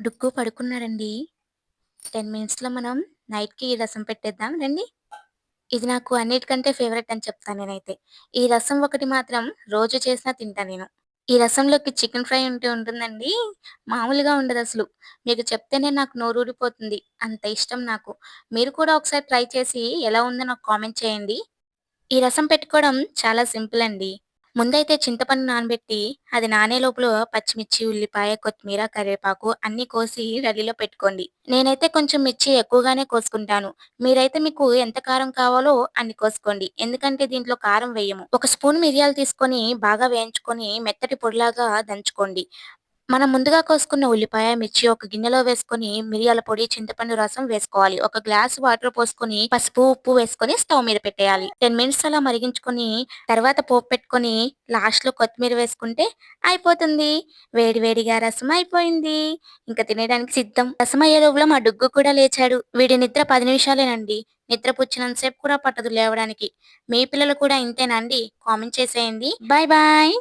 డుక్కు పడుకున్నారండి టెన్ మినిట్స్‌లో మనం నైట్‌కి రసం పెట్టేద్దాం రండి. ఇది నాకు అన్నిటికంటే ఫేవరెట్ అని చెప్తాను నేనైతే. ఈ రసం ఒకటి మాత్రం రోజు చేసినా తింటా నేను. ఈ రసంలోకి చికెన్ ఫ్రై ఉంటే ఉంటుందండి. మామూలుగా ఉండదు అసలు మీకు చెప్తేనే నాకు నోరూరిపోతుంది. అంత ఇష్టం నాకు. మీరు కూడా ఒకసారి ట్రై చేసి ఎలా ఉందో నాకు కామెంట్ చేయండి. ఈ రసం పెట్టుకోవడం చాలా సింపుల్ అండి. ముందైతే చింతపండు నానబెట్టి, అది నానే లోపల పచ్చిమిర్చి, ఉల్లిపాయ, కొత్తిమీర, కరివేపాకు అన్ని కోసి రెడీలో పెట్టుకోండి. నేనైతే కొంచెం మిర్చి ఎక్కువగానే కోసుకుంటాను. మీరైతే మీకు ఎంత కారం కావాలో అన్ని కోసుకోండి. ఎందుకంటే దీంట్లో కారం వేయము. ఒక స్పూన్ మిరియాలు తీసుకొని బాగా వేయించుకొని మెత్తటి పొడిలాగా దంచుకోండి. మనం ముందుగా కోసుకున్న ఉల్లిపాయ, మిర్చి ఒక గిన్నెలో వేసుకొని మిరియాల పొడి, చింతపండు రసం వేసుకోవాలి. ఒక గ్లాస్ వాటర్ పోసుకొని పసుపు, ఉప్పు వేసుకొని స్టవ్ మీద పెట్టేయాలి. 10 మినిట్స్ అలా మరిగించుకొని తర్వాత పోపు పెట్టుకొని లాస్ట్‌లో కొత్తిమీర వేసుకుంటే అయిపోతుంది. వేడి వేడిగా రసం అయిపోయింది. ఇంకా తినేయడానికి సిద్ధం. రసం అయ్యే లోపల మా డుగ్గు కూడా లేచాడు. వీడి నిద్ర పది నిమిషాలేనండి. నిద్ర పుచ్చినంత సేపు కూడా పట్టదు లేవడానికి. మీ పిల్లలు కూడా ఇంతేనా అండి? కామెంట్ చేసేయండి. Bye bye.